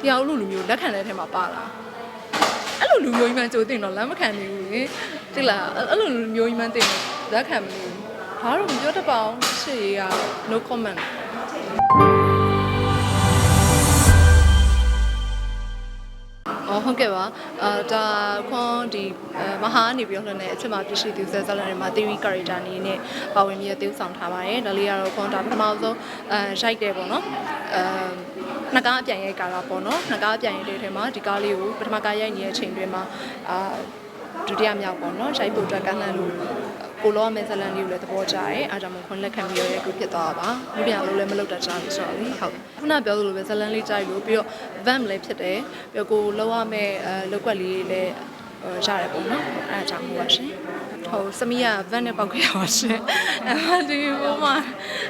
တရားလူလူမျိုးလက်ခံတဲ့ထဲမှာပါလာအဲ့လိုလူမျိုးကြီးမှကြိုတင်တော့လက်မခံနိုင်ဘူးလေတိလားအဲ့လိုလူမျိုးကြီးမှတင်လက်ခံမလို့ဘာလို့မပြောတတ်ပါအောင်ရှေ့ရ no comment အော်ဟုတ်ကဲ့ပါအာဒါခွန်ဒီအဲမဟာနေပြီးတော့လည်းအချက်မှာပြရှိသူဇက်ဇလန်တွေမှာ theory character အနေနဲ့ပါဝင်ပြီးသေဆောင်ထားပါတယ်ဒါလေးကတော့ခွန်ဒါပထမဆုံးအဲရိုက်တယ်ပေါ့နော်အဲ နှစ်ကားအပြန်ရိုက်ကားတာပေါ့နော်နှစ်ကားအပြန်ရိုက်တဲ့ထဲမှာဒီကားလေးကိုပထမကားရိုက်နေတဲ့အချိန်တွင်မှာအာဒုတိယမြောက်ပေါ့နော်ရိုက်ဖို့အတွက်ကလှမ်းလို့ကိုလောမဲဇလန်လေးကိုလည်းသဘောကျတယ်အားကြောင့်မို့ခွန်လက်ခံပြီးရတဲ့ခုဖြစ်သွားတာပါဒီပြန်လို့လည်းမလုပ်တတ်ကြဘူးဆိုတော့လေဟုတ်ခုနပြောသလိုပဲဇလန်လေးကြိုက်လို့ပြီးတော့ vamp လည်းဖြစ်တယ်ပြီးတော့ကိုလောက်ရမဲ့အဲလောက်ကွက်လေးလည်း ရတယ်ပေါ့နော်အဲအကြောင်းမို့ပါရှင်ဟုတ်စမီးက van နဲ့ပောက်ခဲ့ရပါရှင်အဲဒီဘောမှာ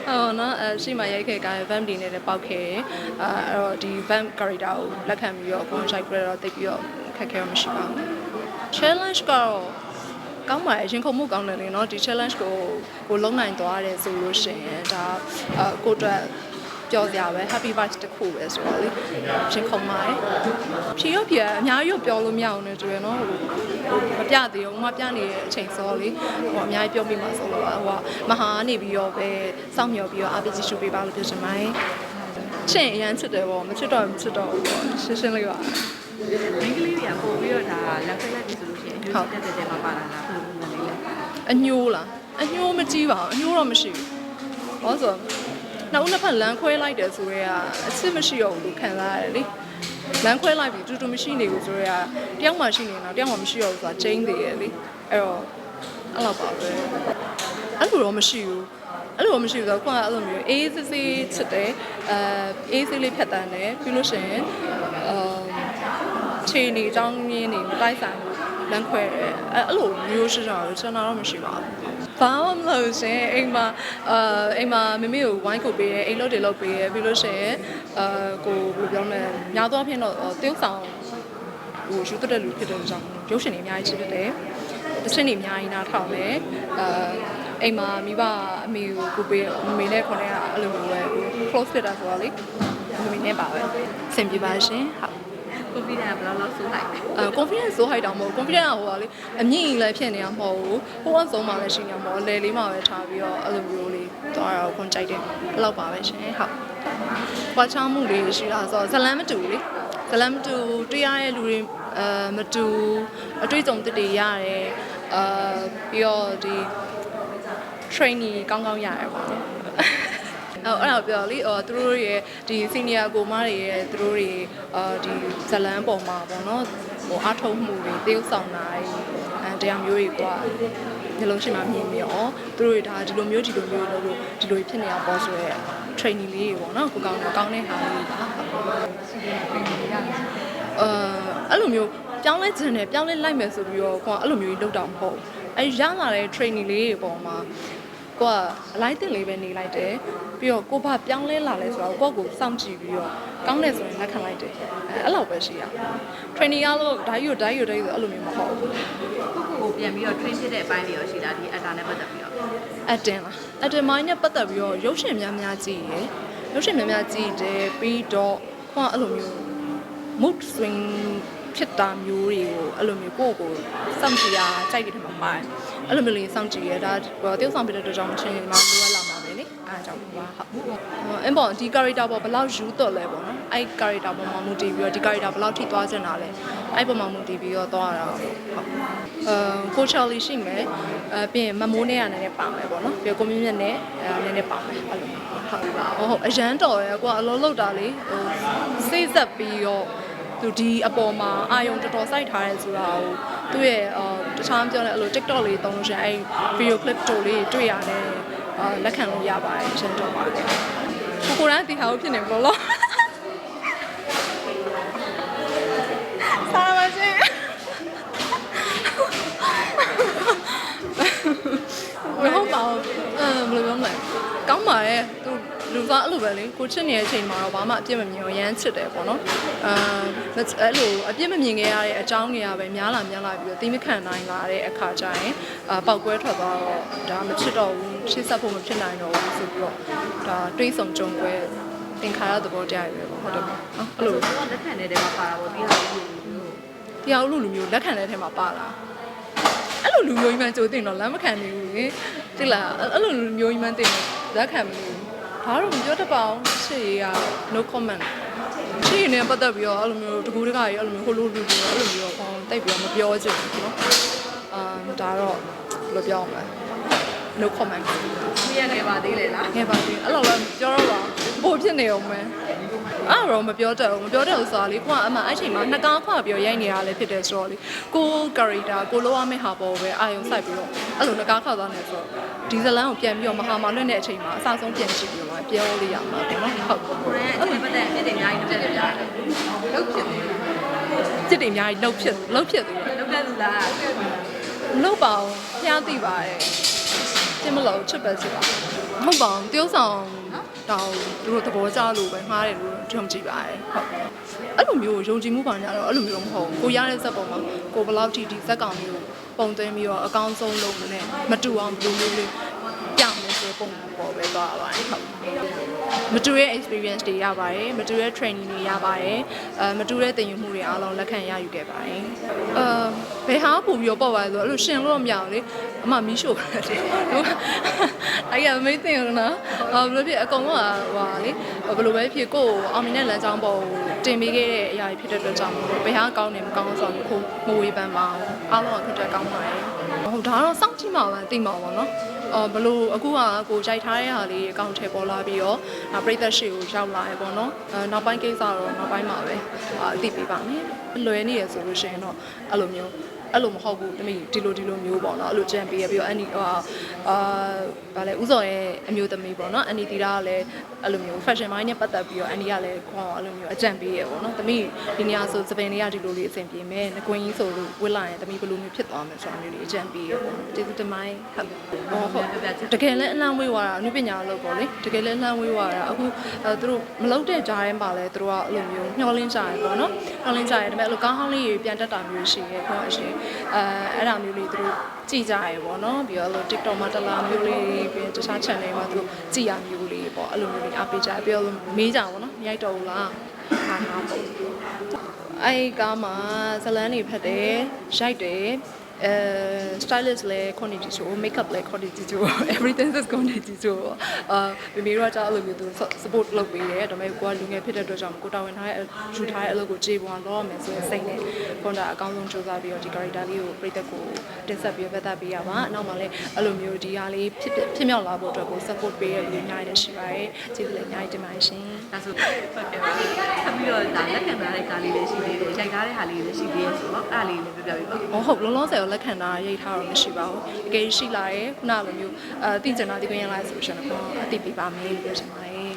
ဟိုနော်အရှိမရိုက်ခဲ့က van ဒီနဲ့လည်းပောက်ခဲ့တယ်အဲအဲ့တော့ဒီ van character ကိုလက်ခံပြီးတော့ကိုရိုက်ပြတော့တိတ်ပြီးတော့ခက်ခဲတော့မရှိပါဘူး challenge ကတော့ကောင်းပါရဲ့ရင်ခုန်မှုကောင်းတယ်လေနော်ဒီ challenge ကိုကိုလုံးနိုင်သွားတယ်ဆိုလို့ရှိရင်ဒါအကိုအတွက် ပြောစရာပဲ happy vibes တစ်ခုပဲဆိုတော့လေရင်ခုန်ပါတယ်ဖြေရပြအများကြီးပြောလို့မရအောင်နဲ့တူရနော်ဟိုမပြသေးဘူးမပြနေတဲ့အချိန်စောလေဟိုအများကြီးပြောမိမှာဆိုလို့ဟိုမဟာနေပြီးတော့ပဲစောင့်မျှော်ပြီးတော့ RPG ရှုပေးပါလို့ပြောချင်ပါတယ်ချင်းအရန်ချစ်တယ်ပေါ့မချစ်တော့မချစ်တော့ဘူးပေါ့ရှင်းရှင်းလေးပါမိန်းကလေးတွေကပို့ပြီးတော့ဒါလက်ဖက်လက်ပြီဆိုလို့ရှိရင်အကျိုးတက်တဲ့တဲမှာပါလာတာဘယ်လိုပုံစံလေးလဲအညိုးလားအညိုးမကြည့်ပါဘူးအညိုးတော့မရှိဘူးဘာလို့ဆိုတော့ နောက်ဦးနှစ်ဖက်လမ်းခွဲလိုက်တယ်ဆိုရဲကအစ်စ်မရှိတော့ဘူးလို့ခံစားရတယ်လေလမ်းခွဲလိုက်ပြီတူတူမရှိနေဘူးဆိုရဲကတယောက်မှရှိနေတော့တယောက်မှမရှိတော့ဘူးဆိုတာကျင်းသေးရဲ့လေအဲ့တော့အဲ့လောက်ပါပဲအဲ့လိုတော့မရှိဘူးအဲ့လိုတော့မရှိဘူးဆိုတော့ကိုကအဲ့လိုမျိုးအေးစစ်စစ်ချစ်တယ်အဲအေးစစ်လေးဖြတ်တန်းတယ်ပြီးလို့ရှိရင်အာခြေနေအကြောင်းရင်းနေမတိုက်ဆိုင်ဘူး လမ်းခွဲတယ်အဲ့အဲ့လိုမျိုးရှိကြတော့ကျွန်တော်တော့မရှိပါဘူးဘာမှမလုပ်ရှင်အိမ်မှာအာအိမ်မှာမမေကိုဝိုင်းခုတ်ပေးရဲအိမ်လို့တွေလုပ်ပေးရဲပြီးလို့ရှိရင်အာကိုဘယ်လိုပြောမလဲညာသွားဖြစ်တော့တရုပ်ဆောင်ဟိုယူတတ်တဲ့လူဖြစ်တဲ့ကြောင့်ရုပ်ရှင်တွေအများကြီးရှိဖြစ်တယ်တချင်တွေအများကြီးနားထောင်တယ်အာအိမ်မှာမိဘအမေကိုကိုပေးမမေနဲ့ခေါ်နေတာအဲ့လိုမျိုးပဲ close ဖြစ်တာဆိုတော့လေမမေနဲ့ပါပဲဆင်ပြေပါရှင်ဟုတ် ကိုဗစ်ကဘယ်လောက်လောက်ဆိုးလိုက်လဲအဲ confidence ဆို high တောင်မဟုတ် confidence ကဟိုပါလေအမြင့်ကြီးလည်းဖြစ်နေတာမဟုတ်ဘူးဟိုအဆုံးမှလည်းရှိနေတာမဟုတ်လေလေးမှပဲထားပြီးတော့အဲ့လိုမျိုးလေးသွားတော့ခွန်ကြိုက်တယ်အဲ့လောက်ပါပဲရှင်ဟုတ်ပွားချောင်းမှုလေးရှိတာဆိုတော့ဇလန်မတူဘူးလေဇလန်မတူတွေ့ရတဲ့လူတွေအဲမတူအတွေ့အကြုံတစ်တွေရတယ်အာပြီးတော့ဒီ training ကောင်းကောင်းရတယ်ပေါ့နော် အဲ့အဲ့တော့ပြောလေဟိုသူတို့ရဲ့ဒီ senior ကိုမတွေရဲ့သူတို့တွေအာဒီဇလန်းပေါ်မှာပေါ့နော်ဟိုအားထုတ်မှုတွေတရုပ်ဆောင်တာတွေအဲတရားမျိုးတွေကညလုံးရှိမှမြင်မြင်ဩသူတို့တွေဒါဒီလိုမျိုးဒီလိုမျိုးလုပ်လို့ဒီလိုဖြစ်နေတာပေါ့ဆိုရဲ training လေးတွေပေါ့နော်ကိုကောင်းတော့ကောင်းတဲ့ဟာလေးပါအဲအဲ့လိုမျိုးပြောင်းလဲခြင်းနဲ့ပြောင်းလဲလိုက်မယ်ဆိုပြီးတော့ကိုကအဲ့လိုမျိုးကြီးလုပ်တာမဟုတ်ဘူးအဲရလာတဲ့ training လေးတွေပေါ်မှာကိုကအလိုက်တင်လေးပဲနေလိုက်တယ် ပြီးတော့ကိုဘာပြောင်းလဲလာလဲဆိုတော့ကိုယ့်ကိုစောင့်ကြည့်ပြီးတော့ကောင်းတယ်ဆိုရင်လက်ခံလိုက်တယ်အဲအဲ့လောက်ပဲရှိရ training ရလို့ဓာတ်ရို့ဓာတ်ရို့ဓာတ်ရို့ဆိုအဲ့လိုမျိုးမဟုတ်ဘူးကိုကိုကိုပြန်ပြီးတော့ train ဖြစ်တဲ့အပိုင်းတွေရောရှိလားဒီအတာနဲ့ပတ်သက်ပြီးတော့အတင်လားအတင်မိုင်းနဲ့ပတ်သက်ပြီးတော့ရုပ်ရှင်များများကြည့်ရယ်ရုပ်ရှင်များများကြည့်တယ်ပြီးတော့ကိုကအဲ့လိုမျိုး mood swing ဖြစ်တာမျိုးတွေကိုအဲ့လိုမျိုးကိုယ့်ကိုစောင့်ကြည့်ရကြိုက်တဲ့ထင်မှာပါတယ်အဲ့လိုမျိုးလေးစောင့်ကြည့်ရဒါတယောက်ဆောင်ပြတဲ့အတွက်ကြောင့်မချင်းဒီမှာလိုရလာမှာပဲလေ အားကြောင့်ပါဟုတ်အင်းပေါ့ဒီ character ပေါ့ဘယ်လောက်ယူတော့လဲပေါ့နော်အဲ့ character ပေါ်မှာမူတည်ပြီးတော့ဒီ character ဘယ်လောက်ထိသွားချင်တာလဲအဲ့ပေါ်မှာမူတည်ပြီးတော့သွားရတာဟုတ်အဲကိုချာလီရှိမယ်အဲပြီးရင်မမိုးနဲ့ရနေနဲ့ပါမယ်ပေါ့နော်ပြီးတော့ကိုမြင့်မြတ်နဲ့အဲနည်းနည်းပါမယ်အဲ့လိုဟုတ်ပါဟုတ်ဟုတ်အရန်တော်ရယ်ကိုကအလုံးလောက်တာလေဟိုစိတ်ဆက်ပြီးတော့သူဒီအပေါ်မှာအာယုံတော်တော်စိုက်ထားရဲဆိုတာကိုသူ့ရဲ့အော်တခြားမပြောလဲအဲ့လို TikTok လေးသုံးလို့ရှိရင်အဲ့ video clip တို့လေးတွေ့ရတယ်အာ လက်ခံလို့ရပါတယ်ရှင်းတော့ပါတယ်ကိုကိုရန်ဒီဟာကိုဖြစ်နေဘလို့လို့စားပါစေမဟုတ်ပါဘူးအဲဘယ်လိုပြောမလဲကောင်းပါရဲ့သူ လူသားအဲ့လိုပဲလေကိုချစ်နေတဲ့အချိန်မှာတော့ဘာမှအပြစ်မမြင်ဘူးရမ်းချစ်တယ်ပေါ့နော်အဲအဲ့လိုအပြစ်မမြင်ခဲ့ရတဲ့အကြောင်းတွေကပဲများလာများလာပြီးတော့တိမခံနိုင်လာတဲ့အခါကျရင်အာပောက်ကွဲထွက်သွားတော့ဒါမချစ်တော့ဘူးရှေ့ဆက်ဖို့မဖြစ်နိုင်တော့ဘူးဆိုပြီးတော့ဒါတွေးဆုံကြုံကွဲသင်္ခါရသဘောတရားတွေပဲပေါ့ဟုတ်တယ်ပေါ့နော်အဲ့လိုတော့လက်ခံတဲ့တဲမှာပါတာပေါ့တရားလေးမျိုးတရားလူလူမျိုးလက်ခံတဲ့ထဲမှာပါလာအဲ့လိုလူမျိုးကြီးမှကြိုတင်တော့လက်မခံနိုင်ဘူးလေတိလားအဲ့လိုလူမျိုးကြီးမှတင်တော့လက်ခံမလို့ ဘာလို့မပြောတတ်ပါအောင်ရှေ့ရ no comment ရှေ့နေပတ်သက်ပြီးတော့အဲ့လိုမျိုးတကူတကကြီးအဲ့လိုမျိုးဟိုလိုလူလူအဲ့လိုမျိုးပေါ့တိတ်ပြီးတော့မပြောချင်ဘူးเนาะအာဒါတော့ဘယ်လိုပြောအောင်လဲ no comment မရခဲ့ပါသေးလေလား ငယ်ပါသေးအဲ့လိုလည်းပြောတော့ပါပိုဖြစ်နေအောင်မယ် အဲ့တော့မပြောတတ်ဘူးမပြောတတ်ဘူးဆိုတာလေကိုကအမှအဲ့ချိန်မှာနှစ်ကားခွပြီးရိုက်နေရလဲဖြစ်တယ်ဆိုတော့လေကို character ကိုလိုရမယ့်ဟာပေါ်ပဲအာယုံစိုက်ပြီးတော့အဲ့လိုနှစ်ကားခွသွားနေဆိုတော့ဒီဇလန်ကိုပြန်ပြီးတော့မဟာမာလွတ်တဲ့အချိန်မှာအစဆုံးပြန်ကြည့်ပြီးတော့ပြောလို့ရမှာပေါ့နော်ဟုတ်ကိုရဲအဲ့ဒီပတ်သက်ဖြစ်တယ်အများကြီးတက်တယ်ဗျာလုတ်ဖြစ်တယ်စစ်တွေအများကြီးလှုပ်ဖြစ်လှုပ်ဖြစ်သေးတယ်လုတ်တဲ့လူလားလှုပ်ပါအောင်ဖျားသိပါတယ် တင်မလို့ချစ်ပဲချစ်ပါမဟုတ်ပါဘူးတယောက်ဆောင်တောင်းသူတို့သဘောကျလို့ပဲမှားတယ်လို့ထင်ကြည့်ပါတယ်ဟုတ်အဲ့လိုမျိုးယုံကြည်မှုပါညာတော့အဲ့လိုမျိုးမဟုတ်ဘူးကိုရတဲ့ဇက်ပုံမှာကိုဘယ်လောက်ထိဒီဇက်ကောင်မျိုးပုံသွင်းပြီးတော့အကောင်းဆုံးလုပ်မနဲ့မတူအောင်ဘယ်လိုမျိုးလေး ပြောင်းလဲဆိုပုံပေါ်ပဲသွားပါတယ်ဟုတ်မတူတဲ့ experience တွေရပါတယ်မတူတဲ့ training တွေရပါတယ်အဲမတူတဲ့သင်ယူမှုတွေအားလုံးလက်ခံရယူခဲ့ပါတယ်အဲဘယ်ဟာပို့ပြီးတော့ပေါ့ပါလဲဆိုတော့အဲ့လိုရှင်လို့တော့မရဘူးလေအမမီးရှို့ပါတယ်အဲ့ရမေးတင်ရနော်အော်ဘယ်လိုဖြစ်အကုန်လုံးကဟိုဟာလေဘယ်လိုပဲဖြစ်ကိုယ်အောင်မြင်တဲ့လမ်းကြောင်းပေါ်ကိုတင်ပေးခဲ့တဲ့အရာတွေဖြစ်တဲ့အတွက်ကြောင့်ဘယ်ဟာကောင်းတယ်မကောင်းဆိုတော့ကိုမဝေဖန်ပါဘူးအားလုံးကခွတ်တက်ကောင်းပါတယ်ဟုတ်ဒါတော့စောင့်ကြည့်မှာပါသိမှာပါနော်အော် ဘလို့အခုကကိုကြိုက်ထားတဲ့ဟာလေးအကောင့်ထဲပေါ်လာပြီးတော့အာပြိသက်ရှိကိုရောက်လာရပေါ့နော်အဲနောက်ပိုင်းကိစ္စတော့နောက်ပိုင်းမှာပဲအာအသိပေးပါမယ်လွယ်နေရဆိုလို့ရှိရင်တော့အဲ့လိုမျိုးအဲ့လိုမဟုတ်ဘူးတမိဒီလိုဒီလိုမျိုးပေါ့နော်အဲ့လိုကြံပေးရပြီးတော့အန်ဒီဟာအာ ဗာလဲဥစော်ရဲ့အမျိုးသမီးပေါ့နော်အန်ဒီတီတာကလည်းအဲ့လိုမျိုး fashion mind နဲ့ပတ်သက်ပြီးတော့အန်ဒီကလည်းခေါင်းအဲ့လိုမျိုးအကြံပေးရပေါ့နော်တမိဒီနေရာဆိုစပင်လေးကဒီလိုလေးအဆင်ပြေမယ်ငကွင်းကြီးဆိုလို့ဝစ်လာရင်တမိဘယ်လိုမျိုးဖြစ်သွားမယ်ဆိုတာမျိုးလေးအကြံပေးရပေါ့ကျေးဇူးတင်ပါတယ်ဟုတ်ဟုတ်တကယ်လည်းအလန့်ဝေးသွားတာအနုပညာလို့ပေါ့လေတကယ်လည်းအလန့်ဝေးသွားတာအခုအဲသူတို့မလုပ်တဲ့ကြားထဲမှာလည်းသူတို့ကအဲ့လိုမျိုးညှော်လင်းကြရပေါ့နော်ညှော်လင်းကြရတယ်ဒါပေမဲ့အဲ့လိုကောင်းကောင်းလေးတွေပြန်တက်တာမျိုးရှိရဲပေါ့အရှင်အဲအဲ့ဒါမျိုးလေးသူတို့ကြည့်ကြရပေါ့နော်ပြီးတော့အဲ့လို TikTok မှာတလားမျိုးလေးပြီးရင်တခြား channel မှာသူတို့ကြည့်ရမျိုးလေးပေါ့အဲ့လိုမျိုးလေးအားပေးကြပြီးတော့မေးကြပေါ့နော်မရိုက်တော့ဘူးလားဟာဟာပေါ့အဲ့ကားမှာဇလန်းနေဖက်တယ်ရိုက်တယ် အဲ stylist လဲ quantity ဆို makeup လဲ quantity ဆို everything is quantity ဆိုအာမိမိတို့ကကြာအဲ့လိုမျိုးသူ support လုပ်ပေးတယ်ဒါပေမဲ့ကိုကလူငယ်ဖြစ်တဲ့အတွက်ကြောင့်ကိုတာဝန်ထားတဲ့ယူထားတဲ့အလုပ်ကိုကြေပွန်လုပ်ရမယ်ဆိုရင်စိတ်နဲ့ကွန်တာအကောင်းဆုံးစူးစမ်းပြီးတော့ဒီ character လေးကိုပြည်သက်ကိုတင်ဆက်ပြီးပတ်သက်ပေးရပါအနောက်မှာလည်းအဲ့လိုမျိုးဒီဟာလေးဖြစ်ဖြစ်မြောက်လာဖို့အတွက်ကို support ပေးရပြီးအများကြီးရှိပါတယ်ကျေးဇူးလည်းအများကြီးတင်ပါတယ်ရှင်ဒါဆိုဖတ်တယ်ပါဆက်ပြီး တော့ဒါလက်ခံထားတဲ့ကားလေးလည်းရှိသေးတယ်ရိုက်ထားတဲ့ဟာလေးလည်းရှိသေးတယ်ဆိုတော့အဲ့ဒါလေးလည်းပြောပြပေးပါဟောဟုတ်လုံးလုံးဆယ်ကိုလက်ခံတာရိတ်ထားတော့မရှိပါဘူးအကယ်ရှိလာရဲခုနလိုမျိုးအဲတည်ကျင်တာဒီကွင်းရလိုက်ဆိုရှင်တော့အတိပေးပါမယ်လို့ပြောချင်ပါတယ်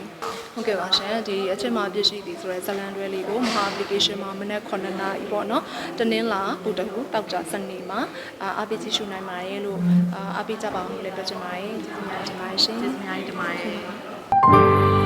ဟုတ်ကဲ့ပါရှင်ဒီအချက်မှာပြည့်ရှိသည်ဆိုရဲဇလန်တွဲလေးကိုမဟာ application မှာမနေ့9နာရီပေါ့နော်တနင်္လာဗုဒ္ဓဟူတောက်ကြစနေမှာအာအပိကြည့်ရှုနိုင်ပါတယ်လို့အာအပိကြပါအောင်လို့လည်းပြောချင်ပါတယ်ကျေးဇူးများတင်ပါတယ်ရှင်ကျေးဇူးအများကြီးတင်ပါတယ်